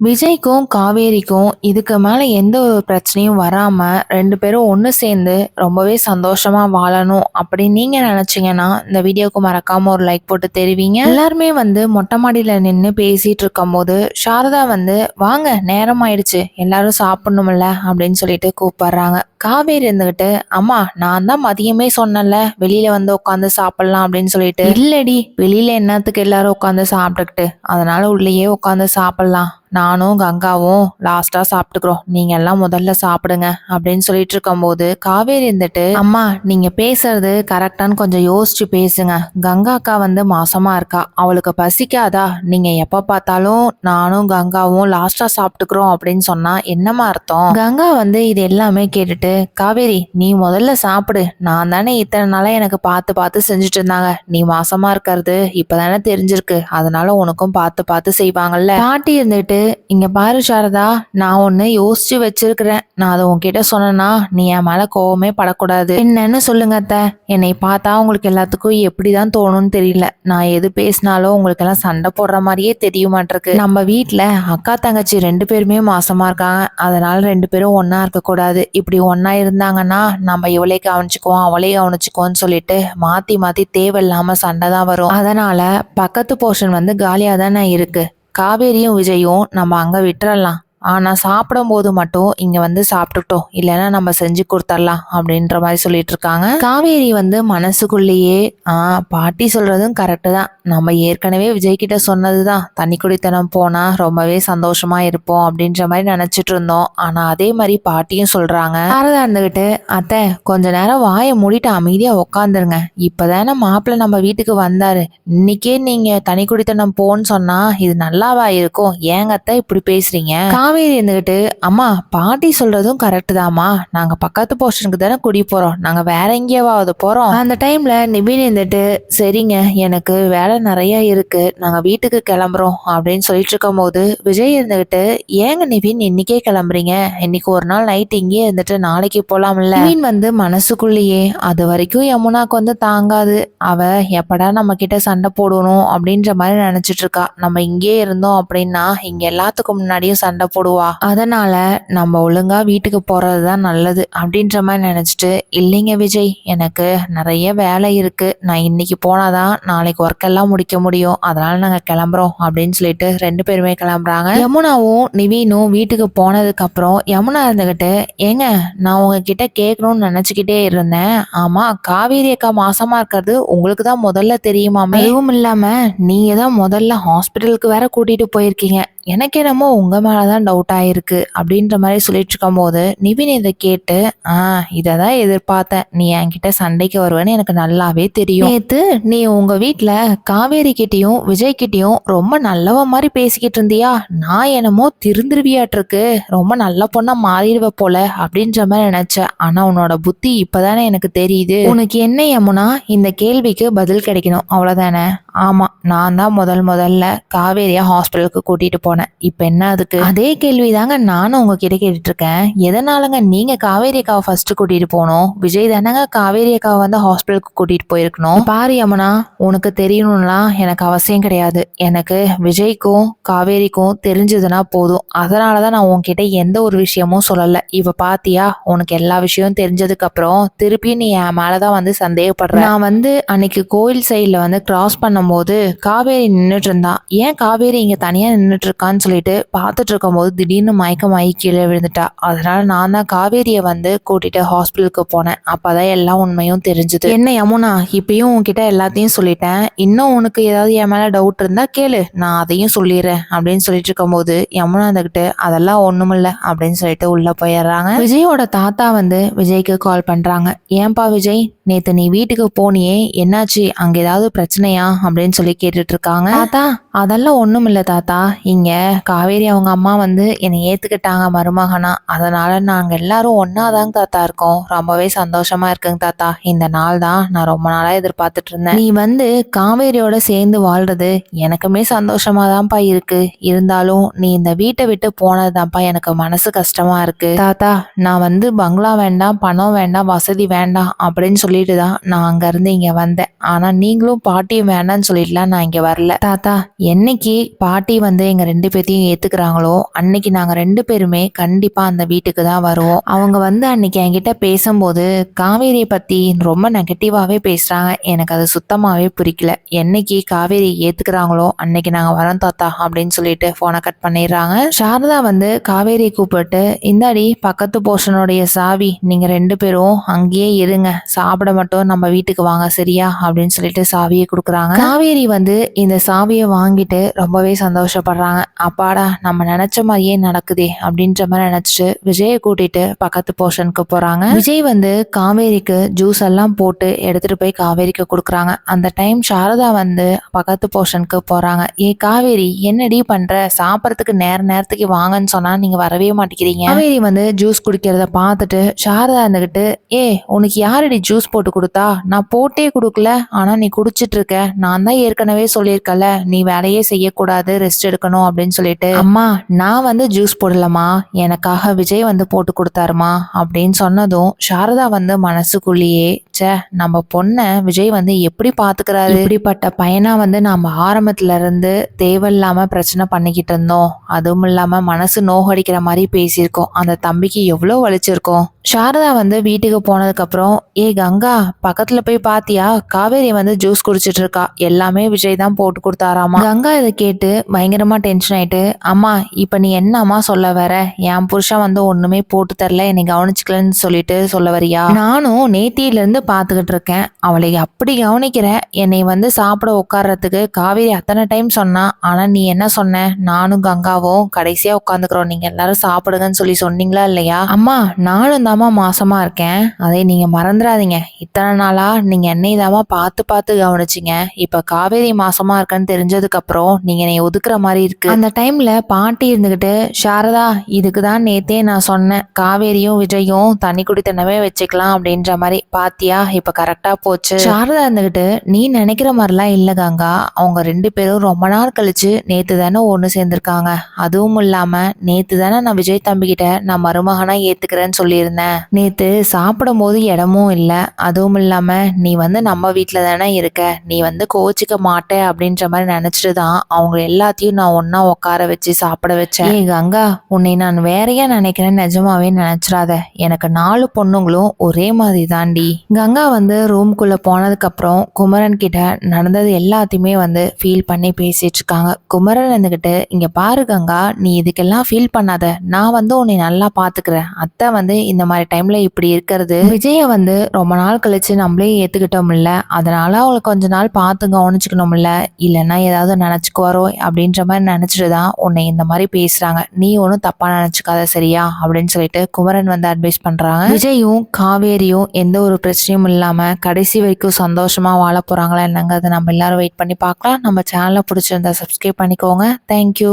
விஜய்க்கும் காவேரிக்கும் இதுக்கு மேலே எந்த ஒரு பிரச்சனையும் வராமல் ரெண்டு பேரும் ஒன்று சேர்ந்து ரொம்பவே சந்தோஷமாக வாழணும் அப்படின்னு நீங்கள் நினச்சிங்கன்னா இந்த வீடியோக்கு மறக்காமல் ஒரு லைக் போட்டு தெரிவிங்க. எல்லாருமே வந்து மொட்டை மாடியில் நின்று பேசிகிட்டு இருக்கும்போது சாரதா வந்து வாங்க நேரம் ஆயிடுச்சு. எல்லாரும் சாப்பிடணும்ல அப்படின்னு சொல்லிட்டு கூப்பிடுறாங்க. காவேரி இருந்துகிட்டு அம்மா நான் தான் மதியமே சொன்னேன்ல வெளியில வந்து உட்காந்து சாப்பிடலாம் அப்படின்னு சொல்லிட்டு இல்லடி வெளியில என்னத்துக்கு எல்லாரும் உட்காந்து சாப்பிட்டுக்கிட்டு அதனால உள்ளேயே உட்காந்து சாப்பிடலாம். நானும் கங்காவும் லாஸ்டா சாப்பிட்டுக்கிறோம். நீங்க எல்லாம் முதல்ல சாப்பிடுங்க அப்படின்னு சொல்லிட்டு இருக்கும்போது காவேரி இருந்துட்டு அம்மா நீங்க பேசுறது கரெக்டான்னு கொஞ்சம் யோசிச்சு பேசுங்க. கங்கா அக்கா வந்து மாசமா இருக்கா. அவளுக்கு பசிக்காதா? நீங்க எப்ப பார்த்தாலும் நானும் கங்காவும் லாஸ்டா சாப்பிட்டுக்கிறோம் அப்படின்னு சொன்னா என்னமா அர்த்தம்? கங்கா வந்து இது எல்லாமே கேட்டுட்டு காவேரி நீ முதல்ல சாப்பிடு. நான் தானே இத்தனை நாளா எனக்கு பார்த்து பார்த்து செஞ்சுட்டு இருந்தாங்க. நீ மாசமா இருக்கிறது இப்பதானே தெரிஞ்சிருக்கு. அதனால உனக்கும் பார்த்து பார்த்து செய்வாங்கல்ல. பாட்டி இருந்துட்டு இங்கே பாரு சாரதா நான் ஒன்று யோசிச்சு வச்சிருக்கிறேன். நான் அதை உன்கிட்ட சொன்னேன்னா நீ என் மேலே கோவமே படக்கூடாது. என்னன்னு சொல்லுங்க அத்தை. என்னை பார்த்தா உங்களுக்கு எல்லாத்துக்கும் எப்படி தான் தோணும்னு தெரியல. நான் எது பேசினாலும் உங்களுக்கு எல்லாம் சண்டை போடுற மாதிரியே தெரிய மாட்டிருக்கு. நம்ம வீட்டில் அக்கா தங்கச்சி ரெண்டு பேருமே மாசமாக இருக்காங்க. அதனால ரெண்டு பேரும் ஒன்றா இருக்கக்கூடாது. இப்படி ஒன்றா இருந்தாங்கன்னா நம்ம இவளே கவனிச்சுக்குவோம் அவளே கவனிச்சுக்குவோம்னு சொல்லிட்டு மாற்றி மாற்றி தேவையில்லாமல் சண்டை தான் வரும். அதனால் பக்கத்து போர்ஷன் வந்து காலியாக தானே இருக்குது காவேரியும் விஜயும் நம்ம அங்க விட்டுறலாம். ஆனால் சாப்பிடும்போது மட்டும் இங்கே வந்து சாப்பிட்டுட்டோம். இல்லைன்னா நம்ம செஞ்சு கொடுத்துடலாம் அப்படின்ற மாதிரி சொல்லிட்டு இருக்காங்க. காவேரி வந்து மனசுக்குள்ளேயே ஆ பாட்டி சொல்கிறதும் கரெக்டு தான். நம்ம ஏற்கனவே விஜய்கிட்ட சொன்னது தான் தண்ணி குடித்தனம் போனால் ரொம்பவே சந்தோஷமாக இருப்போம் அப்படின்ற மாதிரி நினச்சிட்டு இருந்தோம். ஆனால் அதே மாதிரி பாட்டியும் சொல்கிறாங்க சாரதா இருந்துக்கிட்டு அத்தை கொஞ்ச நேரம் வாயை மூடிட்டு அமைதியா உக்காந்துருங்க. இப்பதானே மாப்பிள்ளை நம்ம வீட்டுக்கு வந்தார். இன்னைக்கே நீங்கள் தனி குடித்தனம் போன்னு சொன்னால் இது நல்லாவா இருக்கும்? ஏங்க அத்தை இப்படி பேசுகிறீங்க காவேரி இருந்துக்கிட்டு அம்மா பாட்டி சொல்றதும் கரெக்ட் தாம்மா. நாங்க பக்கத்து போர்ஷனுக்கு தானே குடி போறோம். நாங்க வேற எங்கேயாவது போறோம். அந்த டைம்ல நிபின் இருந்துட்டு சரிங்க எனக்கு வேலை நிறைய இருக்கு. நாங்க வீட்டுக்கு கிளம்புறோம். அப்படின்னு சொல்லிட்டு இருக்கும் போது விஜய் இருந்துகிட்டு ஏங்க நிபின் இன்னைக்கே கிளம்புறீங்க? இன்னைக்கு ஒரு நாள் நைட் இங்கேயே இருந்துட்டு நாளைக்கு போலாம்ல? நிபின் வந்து மனசுக்குள்ளேயே அது வரைக்கும் யமுனாக்கு வந்து தாங்காது. அவ எப்படா நம்ம கிட்ட சண்டை போடணும்? அப்படின்ற மாதிரி நினைச்சிட்டு இருக்கா. நம்ம இங்கே இருந்தோம் அப்படின்னா இங்க எல்லாத்துக்கும் முன்னாடியும் சண்டை போடுவா. அதனால நம்ம ஒழுங்கா வீட்டுக்கு போறது தான் நல்லது அப்படின்ற மாதிரி நினைச்சிட்டு இல்லைங்க விஜய் எனக்கு நிறைய வேலை இருக்கு. நான் இன்னைக்கு போனாதான் நாளைக்கு ஒர்க் எல்லாம் முடிக்க முடியும். அதனால நாங்க கிளம்புறோம். அப்படின்னு சொல்லிட்டு ரெண்டு பேருமே கிளம்புறாங்க. யமுனாவும் நிவீனும் வீட்டுக்கு போனதுக்கு அப்புறம் யமுனா இருந்துகிட்டு ஏங்க நான் உங்ககிட்ட கேட்கணும்னு நினைச்சுக்கிட்டே இருந்தேன். ஆமா காவேரி அக்கா மாசமா இருக்கிறது உங்களுக்கு தான் முதல்ல தெரியுமாமே? அதுவும் இல்லாம நீங்க தான் முதல்ல ஹாஸ்பிட்டலுக்கு வேற கூட்டிட்டு போயிருக்கீங்க. எனக்கு என்னமோ உங்கள் மேலே தான் டவுட் ஆகிருக்கு அப்படின்ற மாதிரி சொல்லிட்டு இருக்கும் போது நிவின் இதை கேட்டு ஆ இதை தான் எதிர்பார்த்தேன். நீ என்கிட்ட சண்டைக்கு வருவேன்னு எனக்கு நல்லாவே தெரியும். நேற்று நீ உங்கள் வீட்டில் காவேரி கிட்டேயும் விஜய் கிட்டேயும் ரொம்ப நல்லவ மாதிரி பேசிக்கிட்டு இருந்தியா? நான் என்னமோ திருந்திருவியாட்டிருக்கு. ரொம்ப நல்ல பொண்ணா மாறிடுவ போல அப்படின்ற மாதிரி நினைச்சேன். ஆனா உன்னோட புத்தி இப்பதானே எனக்கு தெரியுது. உனக்கு என்ன யமுனா? இந்த கேள்விக்கு பதில் கிடைக்கணும். அவ்வளவுதானே? ஆமா நான் தான் முதல் முதல்ல காவேரியா ஹாஸ்பிட்டலுக்கு கூட்டிட்டு போனேன். இப்ப என்ன அதுக்கு? அதே கேள்வி தாங்க நானும் உங்ககிட்ட கேட்டுட்டு இருக்கேன் எதனாலங்க நீங்க காவேரி அக்காவை ஃபர்ஸ்ட் கூட்டிட்டு போனோம்? விஜய் தானங்க காவேரி அக்காவை வந்து ஹாஸ்பிட்டலுக்கு கூட்டிட்டு போயிருக்கணும். பாரு யமுனா உனக்கு தெரியணும்லாம் எனக்கு அவசியம் கிடையாது. எனக்கு விஜய்க்கும் காவேரிக்கும் தெரிஞ்சதுன்னா போதும். அதனாலதான் நான் உன்கிட்ட எந்த ஒரு விஷயமும் சொல்லல. இவ பாத்தியா? உனக்கு எல்லா விஷயமும் தெரிஞ்சதுக்கு அப்புறம் திருப்பியும் நீ என் மேலதான் வந்து சந்தேகப்படுற. நான் வந்து அன்னைக்கு கோயில் சைட்ல வந்து கிராஸ் பண்ணும்போது காவேரி நின்றுட்டு இருந்தா ஏன் காவேரி இங்க தனியா நின்றுட்டு இருக்கான்னு சொல்லிட்டு பார்த்துட்டு இருக்கும்போது திடீர்னு மயக்கமாகி கீழே விழுந்துட்டா. அதனால நான் தான் காவேரியை வந்து கூட்டிட்டு ஹாஸ்பிட்டலுக்கு போனேன். அப்பதான் எல்லா உண்மையும் தெரிஞ்சுது. என்ன யமுனா இப்பயும் உன்கிட்ட எல்லாத்தையும் சொல்லிட்டேன். இன்னும் உனக்கு ஏதாவது என் மேல டவுட் இருந்தா கேளு. நான் அதையும் சொல்லிடுறேன் அப்படின்னு சொல்லிட்டு இருக்கும்போது யமுனா இருந்துகிட்டு அதெல்லாம் ஒண்ணுமில்ல அப்படின்னு சொல்லிட்டு உள்ள போயிடுறாங்க. விஜயோட தாத்தா வந்து விஜய்க்கு கால் பண்றாங்க. ஏன்பா விஜய் நேத்து நீ வீட்டுக்கு போனியே. என்னாச்சு? அங்க ஏதாவது பிரச்சனையா? அப்படின்னு சொல்லி கேட்டுட்டு இருக்காங்க. தாத்தா அதெல்லாம் ஒண்ணும் இல்ல தாத்தா. இங்க காவேரி அவங்க அம்மா வந்து என்னை ஏற்றுக்கிட்டாங்க மருமகனா. அதனால் நாங்கள் எல்லாரும் ஒன்னாதாங்க தாத்தா இருக்கோம். ரொம்பவே சந்தோஷமா இருக்குங்க தாத்தா. இந்த நாள் தான் நான் ரொம்ப நாளாக எதிர்பார்த்துட்டு இருந்தேன். நீ வந்து காவேரியோட சேர்ந்து வாழ்றது எனக்குமே சந்தோஷமாக தான்ப்பா இருக்கு. இருந்தாலும் நீ இந்த வீட்டை விட்டு போனதுதான்ப்பா எனக்கு மனசு கஷ்டமா இருக்கு. தாத்தா நான் வந்து பங்களா வேண்டாம் பணம் வேண்டாம் வசதி வேண்டாம் அப்படின்னு சொல்லிட்டு தான் நான் அங்கேருந்து இங்கே வந்தேன். ஆனா நீங்களும் பாட்டியும் வேண்டாம்னு சொல்லிட்டுலாம் நான் இங்கே வரல. தாத்தா என்னைக்கு பாட்டி வந்து எங்கள் ரெண்டு ரெண்டு பேர்த்தையும் ஏத்துக்கிறாங்களோ அன்னைக்கு நாங்க ரெண்டு பேருமே கண்டிப்பா அந்த வீட்டுக்கு தான் வருவோம். அவங்க வந்து அன்னைக்கு என்கிட்ட பேசும்போது காவேரியை பத்தி ரொம்ப நெகட்டிவாவே பேசுறாங்க. எனக்கு அது சுத்தமாவே பிடிக்கல என்னைக்கு காவேரி ஏத்துக்கிறாங்களோ அன்னைக்கு நாங்க வரோம் தாத்தா அப்படின்னு சொல்லிட்டு போனை கட் பண்ணிடுறாங்க. சாரதா வந்து காவேரி கூப்பிட்டு இந்தாடி பக்கத்து போர்ஷனுடைய சாவி. நீங்க ரெண்டு பேரும் அங்கேயே இருங்க. சாப்பிட மட்டும் நம்ம வீட்டுக்கு வாங்க சரியா? அப்படின்னு சொல்லிட்டு சாவியை கொடுக்குறாங்க. காவேரி வந்து இந்த சாவியை வாங்கிட்டு ரொம்பவே சந்தோஷப்படுறாங்க. அப்பாடா நம்ம நினைச்ச மாதிரியே நடக்குதே அப்படின்ற மாதிரி நினைச்சிட்டு விஜயை கூட்டிட்டு பக்கத்து போர்ஷனுக்கு போறாங்க. விஜய் வந்து காவேரிக்கு ஜூஸ் எல்லாம் போட்டு எடுத்துட்டு போய் காவேரிக்கு கொடுக்குறாங்க. அந்த டைம் சாரதா வந்து பக்கத்து போர்ஷனுக்கு போறாங்க. ஏ காவேரி என்னடி பண்ற? சாப்பிட்றதுக்கு நேர நேரத்துக்கு வாங்கன்னு சொன்னா நீங்க வரவே மாட்டேங்கிறீங்க. காவேரி வந்து ஜூஸ் குடிக்கிறத பார்த்துட்டு சாரதா இருந்துகிட்டு ஏ உனக்கு யாரடி ஜூஸ் போட்டு கொடுத்தா? நான் போட்டே கொடுக்கல ஆனா நீ குடிச்சிட்டு இருக்க. நான் தான் ஏற்கனவே சொல்லியிருக்கல நீ வேலையே செய்யக்கூடாது ரெஸ்ட் எடுக்கணும் அப்படின்னு சொல்லிட்டு அம்மா நான் வந்து ஜூஸ் போடலம்மா. எனக்காக விஜய் வந்து போட்டு கொடுத்தாருமா? அப்படின்னு சொன்னதும் சாரதா வந்து மனசுக்குள்ளேயே ச்சே நம்ம பொண்ணை விஜய் வந்து எப்படி பாத்துக்கிறாரு? இப்படிப்பட்ட பையனா வந்து நாம ஆரம்பத்துல இருந்து தேவையில்லாம பிரச்சனை பண்ணிக்கிட்டு இருந்தோம். அதுவும் இல்லாம மனசு நோகடிக்கிற மாதிரி பேசியிருக்கோம். அந்த தம்பிக்கு எவ்வளோ வலிச்சிருக்கோம். சாரதா வந்து வீட்டுக்கு போனதுக்கு அப்புறம் ஏ கங்கா பக்கத்துல போய் பாத்தியா? காவேரி வந்து ஜூஸ் குடிச்சிட்டு இருக்கா. எல்லாமே விஜய் தான் போட்டு கொடுத்தாராமா? கங்கா இதை கேட்டு பயங்கரமா டென்ஷன் ஆயிட்டு அம்மா இப்போ நீ என்ன அம்மா சொல்ல வர? என் புருஷன் வந்து ஒண்ணுமே போட்டு தரல என்னை கவனிச்சுக்கலன்னு சொல்லிட்டு சொல்ல வரியா? நானும் நேத்தியில இருந்து பாத்துக்கிட்டு இருக்கேன். அவளை அப்படி கவனிக்கிறேன் என்னை வந்து சாப்பிட உட்கார்றதுக்கு காவேரி அத்தனை டைம் சொன்னா ஆனா நீ என்ன சொன்ன? நானும் கங்காவும் கடைசியா உட்காந்துக்கிறோம் நீங்க எல்லாரும் சாப்பிடுங்கன்னு சொல்லி சொன்னீங்களா இல்லையா? அம்மா நானும் தாம்மா மாசமா இருக்கேன். அதை நீங்க மறந்துடாதீங்க. இத்தனை நாளா நீங்க என்னை தாம்மா பார்த்து பார்த்து கவனிச்சிங்க. இப்ப காவேரி மாசமா இருக்கேன்னு தெரிஞ்சதுக்கு அப்புறம் நீங்க என்னை ஒதுக்குற மாதிரி இருக்கு. அந்த டைம்ல பாட்டி இருந்துக்கிட்டு சாரதா இதுக்கு தான் நேத்தே நான் சொன்னேன். காவேரியும் விஜயும் தண்ணி குடித்தனவே வச்சுக்கலாம். அப்படின்ற மாதிரி பாத்தியா இப்ப கரெக்டா போச்சு. சாரதா இருந்துகிட்டு நீ நினைக்கிற மாதிரிலாம் இல்ல கங்கா. அவங்க ரெண்டு பேரும் ரொம்ப நாள் கழிச்சு நேத்து தானே ஒன்று சேர்ந்திருக்காங்க. அதுவும் இல்லாம நேத்து தானே நான் விஜய் தம்பி கிட்ட நான் மருமகனா ஏத்துக்கிறேன்னு சொல்லியிருந்தேன். நேத்து சாப்பிடும் போது இடமும் இல்ல. அதுவும் இல்லாம நீ வந்து நம்ம வீட்டில் தானே இருக்க. நீ வந்து கோச்சிக்க மாட்டே. அப்படின்ற மாதிரி நினைச்சிட்டு தான் அவங்க எல்லாத்தையும் நான் ஒண்ணா உட்கார வச்சு சாப்பிட வச்சேன். ஏய் கங்கா உன்னை நான் வேறையா நினைக்கிறேன். நிஜமாவே நினைச்சிடாத. எனக்கு நாலு பொண்ணுங்களும் ஒரே மாதிரி தாண்டி கங்கா வந்து ரூம்குள்ள போனதுக்கு அப்புறம் குமரன் கிட்ட நடந்தது எல்லாத்தையுமே வந்து ஃபீல் பண்ணி பேசிட்டு இருக்காங்க. குமரன் இருந்துகிட்டு இங்க பாரு கங்கா நீ இதுக்கெல்லாம் ஃபீல் பண்ணாத. நான் வந்து உன்னை நல்லா பாத்துக்கிறேன். அத்தை வந்து இந்த மாதிரி டைம்ல இப்படி இருக்கிறது. விஜய வந்து ரொம்ப நாள் கழிச்சு நம்மளே ஏத்துக்கிட்டோம்ல. அதனால அவளை கொஞ்ச நாள் பார்த்து கவனிச்சுக்கணும்ல இல்லைன்னா ஏதாவது நினைச்சுக்குவாரோ அப்படின்ற மாதிரி நினச்சிட்டு தான் உன்னை இந்த மாதிரி பேசுகிறாங்க நீ ஒன்றும் தப்பாக நினச்சிக்காத சரியா? அப்படின்னு சொல்லிட்டு குமரன் வந்து அட்வைஸ் பண்ணுறாங்க விஜயும் காவேரியும் எந்த ஒரு பிரச்சனையும் இல்லாமல் கடைசி வரைக்கும் சந்தோஷமாக வாழ போகிறாங்களா என்னங்கிறத நம்ம எல்லாரும் வெயிட் பண்ணி பார்க்கலாம். நம்ம சேனலை பிடிச்சிருந்தா சப்ஸ்கிரைப் பண்ணிக்கோங்க. தேங்க்யூ